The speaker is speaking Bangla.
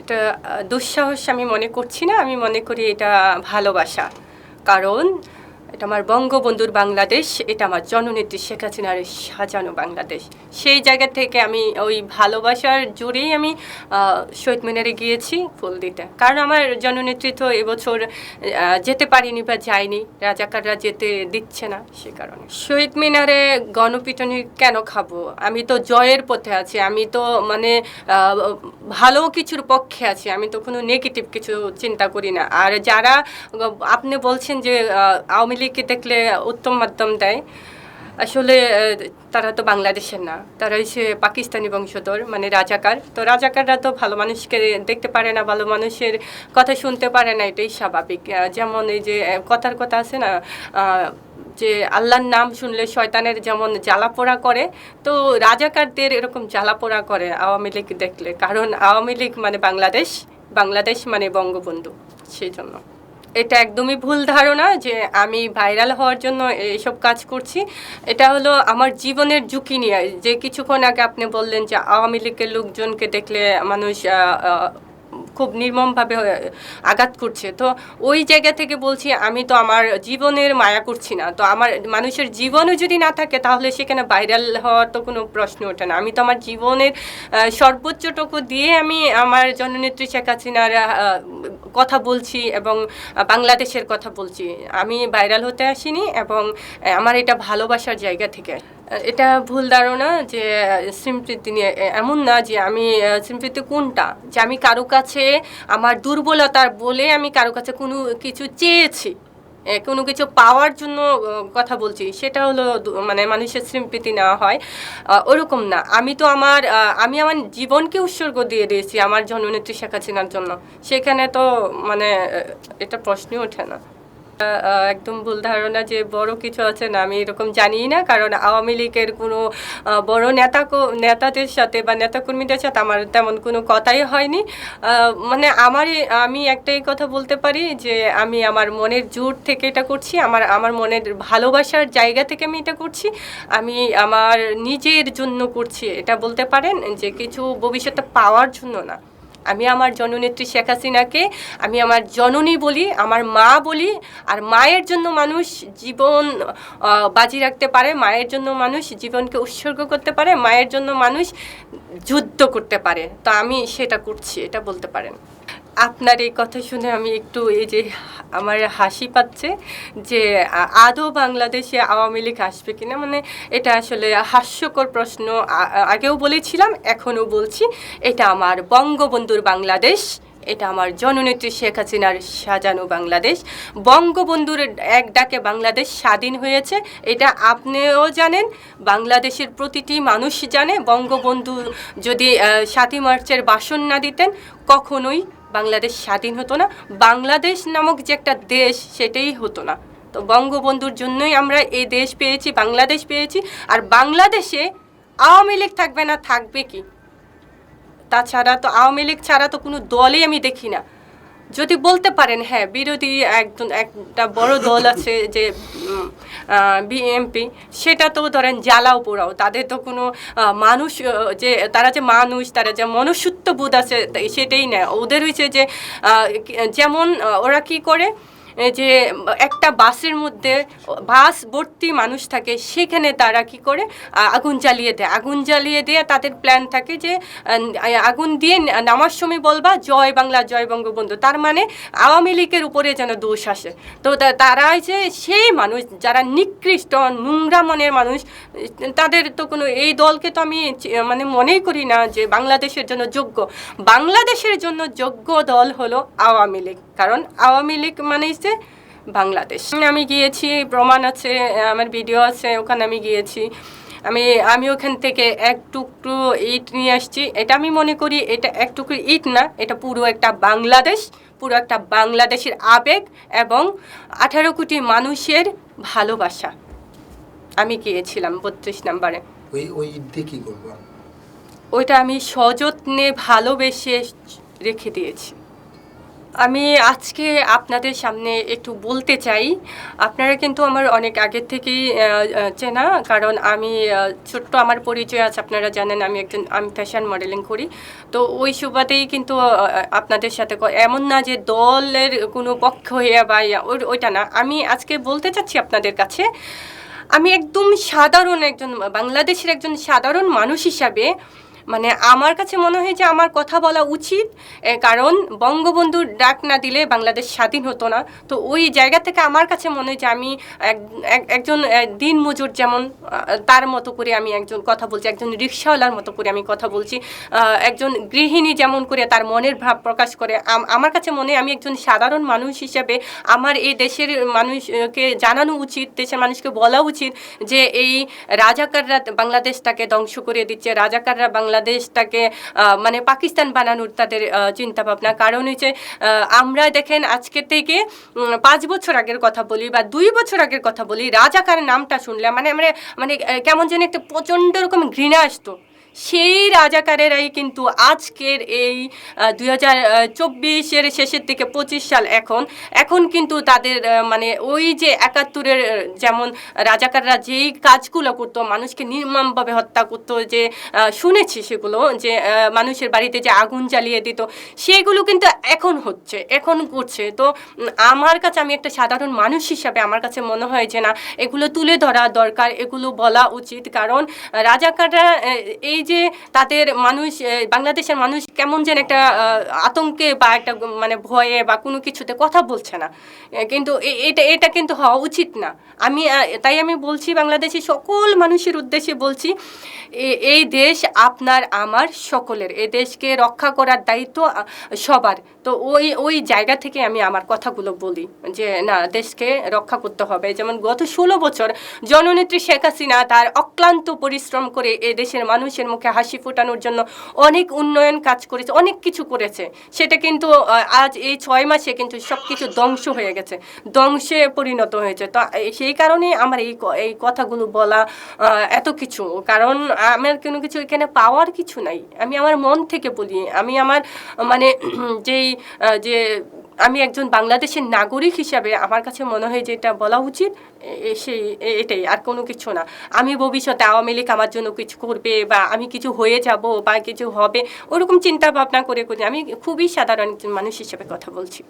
এটা দুঃসাহস আমি মনে করছি না, আমি মনে করি এটা ভালোবাসা। কারণ এটা আমার বঙ্গবন্ধুর বাংলাদেশ, এটা আমার জননেত্রী শেখ হাসিনার সাজানো বাংলাদেশ। সেই জায়গা থেকে আমি ওই ভালোবাসার জুড়েই আমি শহীদ মিনারে গিয়েছি ফুল দিতে। কারণ আমার জননেত্রী তো এবছর যেতে পারিনি বা যায়নি, রাজাকাররা যেতে দিচ্ছে না সে কারণে। শহীদ মিনারে গণপিটনি কেন খাব? আমি তো জয়ের পথে আছি, আমি তো মানে ভালো কিছুর পক্ষে আছি, আমি তো কোনো নেগেটিভ কিছু চিন্তা করি না। আর যারা, আপনি বলছেন যে আওয়ামী লীগকে দেখলে উত্তম মাধ্যম দেয়, আসলে তারা তো বাংলাদেশের না, তারা হচ্ছে পাকিস্তানি বংশধর মানে রাজাকার। তো রাজাকাররা তো ভালো মানুষকে দেখতে পারে না, ভালো মানুষের কথা শুনতে পারে না, এটাই স্বাভাবিক। যেমন এই যে কথার কথা আছে না যে আল্লাহর নাম শুনলে শয়তানের যেমন জ্বালাপোড়া করে, তো রাজাকারদের এরকম জ্বালাপোড়া করে আওয়ামী লীগ দেখলে। কারণ আওয়ামী লীগ মানে বাংলাদেশ বাংলাদেশ মানে বঙ্গবন্ধু সেই জন্য এটা একদমই ভুল ধারণা যে আমি ভাইরাল হওয়ার জন্য এইসব কাজ করছি। এটা হলো আমার জীবনের ঝুঁকি নিয়ে। যে কিছুক্ষণ আগে আপনি বললেন যে আওয়ামী লীগের লোকজনকে দেখলে মানুষ খুব নির্মমভাবে আঘাত করছে। তো ওই জায়গা থেকে বলছি, আমি তো আমার জীবনের মায়া করছি না। তো আমার মানুষের জীবনও যদি না থাকে, তাহলে সেখানে ভাইরাল হওয়ার তো কোনো প্রশ্ন ওঠে না। আমি তো আমার জীবনের সর্বোচ্চটুকু দিয়ে আমি আমার জননেত্রী শেখ হাসিনার কথা বলছি এবং বাংলাদেশের কথা বলছি। আমি ভাইরাল হতে আসিনি এবং আমার এটা ভালোবাসার জায়গা থেকে এটা ভুল ধারণা যে স্মৃতি নিয়ে এমন না যে আমি স্মৃতি কোনটা? যে আমি কারও কাছে আমার দুর্বলতার বলে আমি কারও কাছে কোনো কিছু চেয়েছি কোনো কিছু পাওয়ার জন্য কথা বলছি, সেটা হলো মানে মানুষের স্মৃতি নেওয়া হয়। ওরকম না। আমি তো আমার আমি আমার জীবনকে উৎসর্গ দিয়ে দিয়েছি আমার জননেত্রী শেখ হাসিনার জন্য। সেখানে তো মানে এটা প্রশ্নই ওঠে না। একদম ভুল ধারণা যে বড় কিছু আছে না, আমি এরকম জানিই না। কারণ আওয়ামী লীগের কোনো বড় নেতা নেতাদের সাথে বা নেতাকর্মীদের সাথে আমার তেমন কোনো কথাই হয়নি। মানে আমারই, আমি একটাই কথা বলতে পারি যে আমি আমার মনের জোর থেকে এটা করছি, আমার আমার মনের ভালোবাসার জায়গা থেকে আমি এটা করছি। আমি আমার নিজের জন্য করছি, এটা বলতে পারেন যে কিছু ভবিষ্যতে পাওয়ার জন্য না। আমি আমার জননেত্রী শেখ হাসিনাকে আমি আমার জননী বলি, আমার মা বলি, আর মায়ের জন্য মানুষ জীবন বাজি রাখতে পারে, মায়ের জন্য মানুষ জীবনকে উৎসর্গ করতে পারে, মায়ের জন্য মানুষ যুদ্ধ করতে পারে। তো আমি সেটা করছি, এটা বলতে পারেন। আপনার এই কথা শুনে আমি একটু এই যে আমার হাসি পাচ্ছে যে আদৌ বাংলাদেশে আওয়ামী লীগ আসবে কিনা? মানে এটা আসলে হাস্যকর প্রশ্ন। আগেও বলেছিলাম, এখনও বলছি, এটা আমার বঙ্গবন্ধুর বাংলাদেশ, এটা আমার জননেত্রী শেখ হাসিনার সাজানো বাংলাদেশ। বঙ্গবন্ধুর এক ডাকে বাংলাদেশ স্বাধীন হয়েছে, এটা আপনিও জানেন, বাংলাদেশের প্রতিটি মানুষ জানে। বঙ্গবন্ধু যদি সাতই মার্চের বাসন না দিতেন, কখনোই বাংলাদেশ স্বাধীন হতো না, বাংলাদেশ নামক যে একটা দেশ সেটাই হতো না। তো বঙ্গবন্ধুর জন্যই আমরা এই দেশ পেয়েছি, বাংলাদেশ পেয়েছি, আর বাংলাদেশে আওয়ামী লীগ থাকবে না, থাকবে কি? তাছাড়া তো আওয়ামী লীগ ছাড়া তো কোনো দলই আমি দেখি না। যদি বলতে পারেন হ্যাঁ বিরোধী একজন, একটা বড় দল আছে যে বিএমপি সেটা তো ধরেন জ্বালাও পোড়াও। তাদের তো কোনো মানুষ যে, তারা যে মানুষ, তারা যে মনুষ্যত্ব বোধ আছে সেটাই নেয়। ওদের হয়েছে যে যেমন ওরা কি করে? যে একটা বাসের মধ্যে বাস ভর্তি মানুষ থাকে, সেখানে তারা কি করে আগুন জ্বালিয়ে দেয়। আগুন জ্বালিয়ে দিয়ে তাদের প্ল্যান থাকে যে আগুন দিয়ে নামার সময় বলবা, জয় বাংলা, জয় বঙ্গবন্ধু। তার মানে আওয়ামী লীগের উপরে যেন দোষ আসে। তো তারা যে সেই মানুষ, যারা নিকৃষ্ট, নোংরা মনের মানুষ, তাদের তো কোনো, এই দলকে তো আমি মানে মনেই করি না যে বাংলাদেশের জন্য যোগ্য। বাংলাদেশের জন্য যোগ্য দল হলো আওয়ামী লীগ। কারণ আওয়ামী লীগ মানেই যে বাংলাদেশ। আমি গিয়েছি প্রমাণ আছে আমার ভিডিও আছে ওখানে আমি গিয়েছি। আমি আমি ওখান থেকে এক টুকরো ইট নিয়ে আসছি। এটা আমি মনে করি এটা এক টুকরো ইট না এটা পুরো একটা বাংলাদেশ পুরো একটা বাংলাদেশের আবেগ এবং আঠারো কোটি মানুষের ভালোবাসা। আমি গিয়েছিলাম বত্রিশ নাম্বারে। ওই ওই দিয়ে কি করব? ওইটা আমি সযত্নে ভালোবেসে রেখে দিয়েছি। আমি আজকে আপনাদের সামনে একটু বলতে চাই। আপনারা কিন্তু আমার অনেক আগের থেকেই চেনা। কারণ আমি ছোট্ট আমার পরিচয় আছে, আপনারা জানেন আমি একজন, আমি ফ্যাশন মডেলিং করি। তো ওই সুবাদেই কিন্তু আপনাদের সাথে এমন না যে দলের কোনো পক্ষ হয়ে বা ওইটা না। আমি আজকে বলতে চাচ্ছি আপনাদের কাছে, আমি একদম সাধারণ একজন, বাংলাদেশের একজন সাধারণ মানুষ হিসাবে মানে আমার কাছে মনে হয় যে আমার কথা বলা উচিত কারণ বঙ্গবন্ধুর ডাক না দিলে বাংলাদেশ স্বাধীন হতো না। তো ওই জায়গা থেকে আমার কাছে মনে হয় যে আমি এক- এক- একজন দিন মজুর যেমন তার মতো করে আমি একজন কথা বলছি, একজন রিক্সাওয়ালার মতো করে আমি কথা বলছি। একজন গৃহিণী যেমন করে তার মনের ভাব প্রকাশ করে। আমার কাছে মনে আমি একজন সাধারণ মানুষ হিসেবে আমার এই দেশের মানুষকে জানানো উচিত, দেশের মানুষকে বলা উচিত যে এই রাজাকাররা বাংলাদেশটাকে ধ্বংস করে দিচ্ছে, রাজাকাররা বাংলাদেশটাকে মানে পাকিস্তান বানানোর তাদের চিন্তা ভাবনা কারণ হচ্ছে আমরা দেখেন আজকে থেকে পাঁচ বছর আগের কথা বলি বা দুই বছর আগের কথা বলি, রাজাকার নামটা শুনলে মানে আমরা মানে কেমন যেন একটা প্রচণ্ড রকম ঘৃণা আসতো। সেই রাজাকারেরাই কিন্তু আজকের এই দুই হাজার চব্বিশের শেষের দিকে পঁচিশ সাল এখন এখন কিন্তু তাদের মানে ওই যে একাত্তরের যেমন রাজাকাররা যেই কাজগুলো করতো মানুষকে নির্মমভাবে হত্যা করতো যে শুনেছি সেগুলো যে মানুষের বাড়িতে যে আগুন জ্বালিয়ে দিত সেগুলো কিন্তু এখন হচ্ছে এখন করছে। তো আমার কাছে আমি একটা সাধারণ মানুষ হিসাবে আমার কাছে মনে হয় যে না এগুলো তুলে ধরা দরকার এগুলো বলা উচিত। কারণ রাজাকাররা আহ, এই যে তাদের মানুষ বাংলাদেশের মানুষ কেমন যেন একটা আতঙ্কে বা একটা মানে ভয়ে বা কোনো কিছুতে কথা বলছে না। কিন্তু এ- এটা এটা কিন্তু হওয়া উচিত না। আমি তাই আমি বলছি বাংলাদেশের সকল মানুষের উদ্দেশ্যে বলছি, এ- এই দেশ আপনার, আমার সকলের। এই দেশকে রক্ষা করার দায়িত্ব সবার। তো ওই ওই জায়গা থেকে আমি আমার কথাগুলো বলি যে, না, দেশকে রক্ষা করতে হবে। যেমন গত ষোলো বছর জননেত্রী শেখ হাসিনা তার অক্লান্ত পরিশ্রম করে এ দেশের মানুষের মুখে হাসি ফোটানোর জন্য অনেক উন্নয়ন কাজ করেছে, অনেক কিছু করেছে। সেটা কিন্তু আজ এই ছয় মাসে কিন্তু সব কিছু ধ্বংস হয়ে গেছে, ধ্বংসে পরিণত হয়েছে। তো সেই কারণে আমার এই এই কথাগুলো বলা এত কিছু। কারণ, আমার কোনো কিছু এখানে পাওয়ার কিছু নাই। আমি আমার মন থেকে বলি, আমি আমার মানে যেই যে আমি একজন বাংলাদেশের নাগরিক হিসাবে আমার কাছে মনে হয় যে এটা বলা উচিত সেই এটাই আর কোনো কিছু না। আমি ভবিষ্যতে আওয়ামী লীগ আমার জন্য কিছু করবে বা আমি কিছু হয়ে যাব বা কিছু হবে, ওরকম চিন্তা ভাবনা করে করি আমি খুবই সাধারণ মানুষ হিসাবে কথা বলছি।